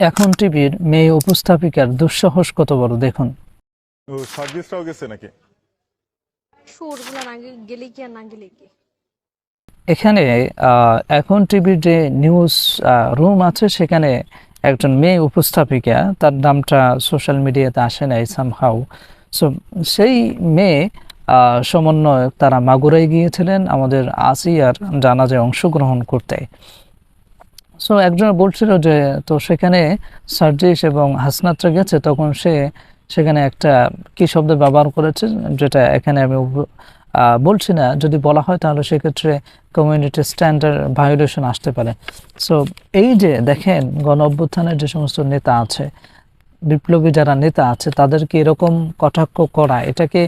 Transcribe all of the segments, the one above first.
এখন টিভির মেয়ে উপস্থাপিকার দুঃসাহস কত বড় দেখুন। ও সার্ভিসটাও গেছে নাকি? সুরগুলো না গেলে কি আর না গেলে কি? এখানে আহ, এখন টিভির যে নিউজ রুম আছে সেখানে একজন মেয়ে উপস্থাপিকা তার নামটা সোশ্যাল মিডিয়াতে আসে নাই সামহাউ সো সেই মেয়ে আহ, সমন্বয়ক তারা মাগুরায় গিয়েছিলেন আমাদের আসিয়ার জানাজায় অংশগ্রহণ করতে। সো একজন বলছিল যে, তো সেখানে সার্জিস এবং হাসনাত্রা গেছে, তখন সে সেখানে একটা কি শব্দ ব্যবহার করেছে, যেটা এখানে আমি বলছি না। যদি বলা হয়, তাহলে সেক্ষেত্রে কমিউনিটি স্ট্যান্ডার্ড ভায়োলেশন আসতে পারে। সো এই যে দেখেন, গণ অভ্যুত্থানের যে সমস্ত নেতা আছে, বিপ্লবী যারা নেতা আছে, তাদেরকে এরকম কটাক্ষ করা, এটাকে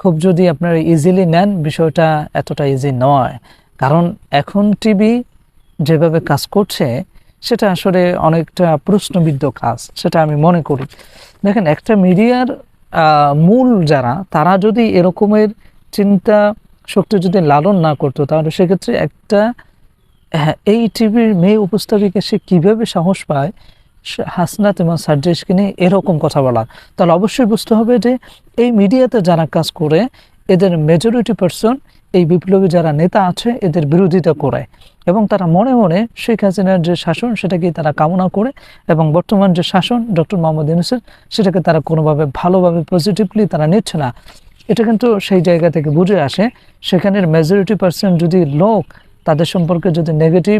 খুব যদি আপনারা ইজিলি নেন, বিষয়টা এতটা ইজি নয়। কারণ এখন টিভি যেভাবে কাজ করছে সেটা আসলে অনেকটা প্রশ্নবিদ্ধ কাজ সেটা আমি মনে করি। দেখেন একটা মিডিয়ার মূল যারা তারা যদি এরকমের চিন্তা শক্তি যদি লালন না করতো তাহলে সেক্ষেত্রে একটা হ্যাঁ, এই টিভির মেয়ে উপস্থাপিকা সে কীভাবে সাহস পায় হাসনাত এবং সার্জিসকে নিয়ে এরকম কথা বলা। তাহলে অবশ্যই বুঝতে হবে যে এই মিডিয়াতে যারা কাজ করে এদের মেজরিটি পার্সন এই বিপ্লবী যারা নেতা আছে, এদের বিরোধিতা করে এবং তারা মনে মনে শেখ হাসিনার যে শাসন সেটাকে তারা কামনা করে এবং বর্তমান যে শাসন, ডক্টর মোহাম্মদ ইউনুসের, সেটাকে তারা কোনোভাবে ভালোভাবে পজিটিভলি তারা নিচ্ছে না। এটা কিন্তু সেই জায়গা থেকে বুঝে আসে, সেখানের মেজরিটি পার্সেন্ট যদি লোক তাদের সম্পর্কে যদি নেগেটিভ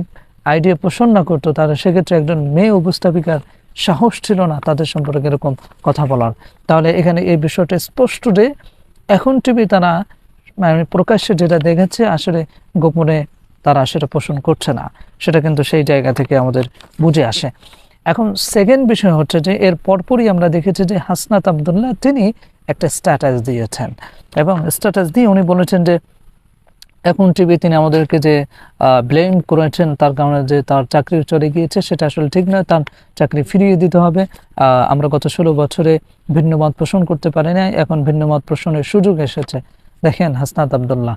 আইডিয়া পোষণ না করতো, তাহলে সেক্ষেত্রে একজন মেয়ে উপস্থাপিকার সাহস ছিল না তাদের সম্পর্কে এরকম কথা বলার। তাহলে এখানে এই বিষয়টা স্পষ্ট যে এখন টিভি তারা মানে প্রকাশ্যে যেটা দেখেছে, আসলে গোপনে তারা সেটা পোষণ করছে না। সেটা কিন্তু সেই জায়গা থেকে আমাদের বুঝে আসে। এখন সেকেন্ড বিষয় হচ্ছে যে, এর পরপরই আমরা দেখেছি যে হাসনাত আবদুল্লাহ তিনি একটা স্ট্যাটাস দিয়েছেন। এবং স্ট্যাটাস দিয়ে উনি বলেছেন যে, এখন টিভি তিনি আমাদেরকে যে ব্লেম করেছেন, তার কারণে যে তার চাকরি চলে গিয়েছে, সেটা আসলে ঠিক নয়। তার চাকরি ফিরিয়ে দিতে হবে। আমরা গত ষোলো বছরে ভিন্ন মত পোষণ করতে পারি না এখন ভিন্ন মত পোষণের সুযোগ এসেছে। দেখেন হাসনাত আবদুল্লাহ,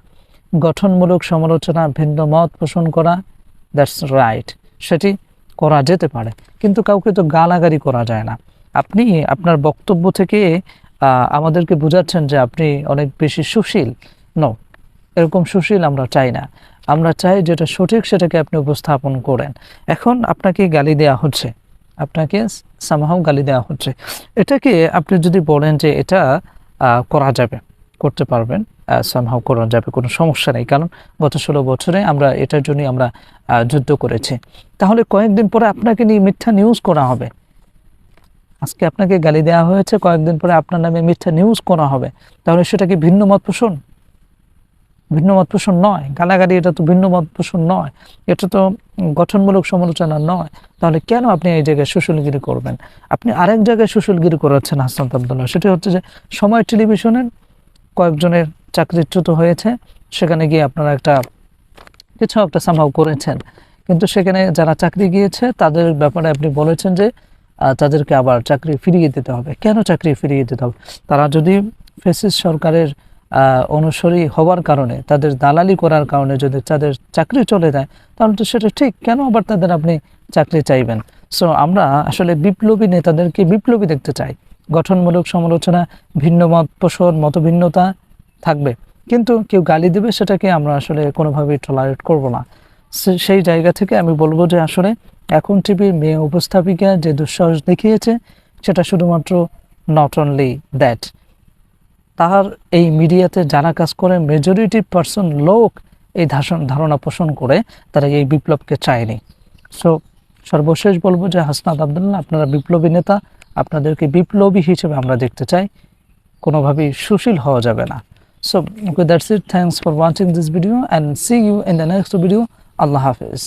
গঠনমূলক সমালোচনা, ভিন্ন মত পোষণ করা দ্যাটস রাইট সেটি করা যেতে পারে, কিন্তু কাউকে তো গালাগালি করা যায় না। আপনি আপনার বক্তব্য থেকে আমাদেরকে বোঝাচ্ছেন যে আপনি অনেক বেশি সুশীল। নো এরকম সুশীল আমরা চাই না। আমরা চাই যেটা সঠিক সেটাকে আপনি উপস্থাপন করেন। এখন আপনাকে গালি দেওয়া হচ্ছে। আপনাকে সামহাও গালি দেওয়া হচ্ছে। এটাকে আপনি যদি বলেন যে এটা করা যাবে। করতে পারবেন সামহাও করা যাবে কোনো সমস্যা নেই। কারণ গত ষোলো বছরে আমরা এটার জন্যই আমরা যুদ্ধ করেছি। তাহলে কয়েকদিন পরে আপনাকে নিয়ে মিথ্যা নিউজ করা হবে। আজকে আপনাকে গালি দেওয়া হয়েছে, কয়েকদিন পরে আপনার নামে মিথ্যা নিউজ করা হবে। তাহলে সেটা কি ভিন্ন মত পোষণ? ভিন্ন মত পোষণ নয়। গালাগালি এটা তো ভিন্ন মত পোষণ নয়। এটা তো গঠনমূলক সমালোচনা নয়। তাহলে কেন আপনি এই জায়গায় সুশীলগিরি করবেন? আপনি আরেক জায়গায় সুশীলগিরি করাচ্ছেন হাসান আবদুল্লাহ। সেটা হচ্ছে যে সময় টেলিভিশনের কয়েকজনের চাকরিচ্যুত হয়েছে, সেখানে গিয়ে আপনারা একটা কিছু একটা সম্ভব করেছেন। কিন্তু সেখানে যারা চাকরি গিয়েছে, তাদের ব্যাপারে আপনি বলেছেন যে তাদেরকে আবার চাকরি ফিরিয়ে দিতে হবে। কেন চাকরি ফিরিয়ে দিতে হবে? তারা যদি ফেসিস সরকারের অনুসরী হওয়ার কারণে, তাদের দালালি করার কারণে যদি তাদের চাকরি চলে যায়, তাহলে তো সেটা ঠিক। কেন আবার তাদের আপনি চাকরি চাইবেন? সো আমরা আসলে বিপ্লবী নেতাদেরকে বিপ্লবী দেখতে চাই। গঠনমূলক সমালোচনা, ভিন্ন মত পোষণ, মতভিন্নতা থাকবে। কিন্তু কেউ গালি দেবে, সেটাকে আমরা আসলে কোনোভাবেই টলারেট করব না। সেই জায়গা থেকে আমি বলব যে আসলে এখন টিভির মেয়ে উপস্থাপিকা যে দুঃসাহস দেখিয়েছে, সেটা শুধুমাত্র নট অনলি দ্যাট তার এই মিডিয়াতে যারা কাজ করে মেজরিটি পার্সন লোক এই ধারণ ধারণা পোষণ করে, তারা এই বিপ্লবকে চায়নি। সো সর্বশেষ বলব যে হাসনাত আবদুল্লাহ, আপনারা বিপ্লবী নেতা আপনাদেরকে বিপ্লবী হিসেবে আমরা দেখতে চাই। কোনোভাবেই সুশীল হওয়া যাবে না। So okay that's it thanks for watching this video and see you in the next video Allah Hafiz.